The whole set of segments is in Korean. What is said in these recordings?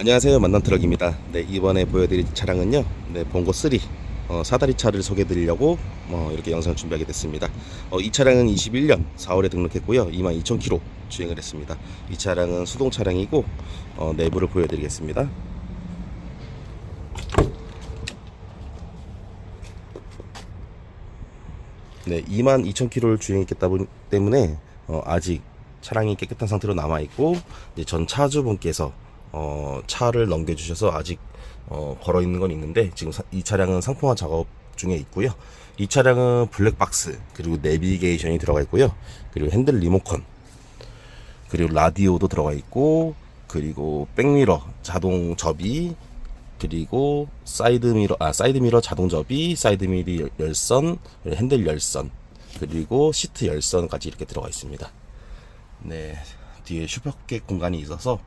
안녕하세요. 만난 트럭입니다. 네 이번에 보여드릴 차량은요. 네 봉고 3 어, 사다리 차를 소개해 드리려고 어, 이렇게 영상을 준비하게 됐습니다. 어, 이 차량은 21년 4월에 등록했고요. 22,000km 주행을 했습니다. 이 차량은 수동 차량이고 어, 내부를 보여드리겠습니다. 네 22,000km를 주행했기 때문에 어, 아직 차량이 깨끗한 상태로 남아 있고 이제 전 차주분께서 어, 차를 넘겨주셔서 아직 어, 걸어 있는 건 있는데 지금 사- 이 차량은 상품화 작업 중에 있고요. 이 차량은 블랙박스 그리고 내비게이션이 들어가 있고요. 그리고 핸들 리모컨 그리고 라디오도 들어가 있고 그리고 백미러 자동 접이 그리고 사이드 미러 아 사이드 미러 자동 접이 사이드 미러 열- 열선 핸들 열선 그리고 시트 열선까지 이렇게 들어가 있습니다. 네 뒤에 슈퍼켓 공간이 있어서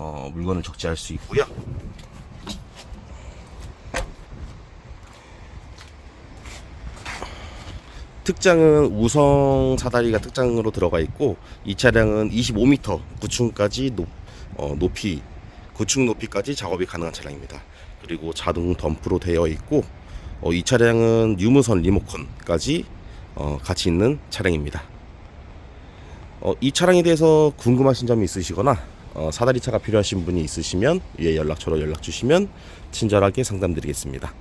어, 물건을 적재할 수 있고요. 특장은 우성 사다리가 특장으로 들어가 있고 이 차량은 25m 구층까지 높, 어, 높이 구층 높이까지 작업이 가능한 차량입니다. 그리고 자동 덤프로 되어 있고 어, 이 차량은 유무선 리모컨까지 어, 같이 있는 차량입니다. 어, 이 차량에 대해서 궁금하신 점이 있으시거나 어, 사다리 차가 필요하신 분이 있으시면 위에 연락처로 연락 주시면 친절하게 상담드리겠습니다.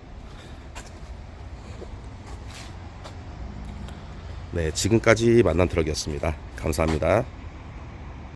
네, 지금까지 만난 트럭이었습니다. 감사합니다.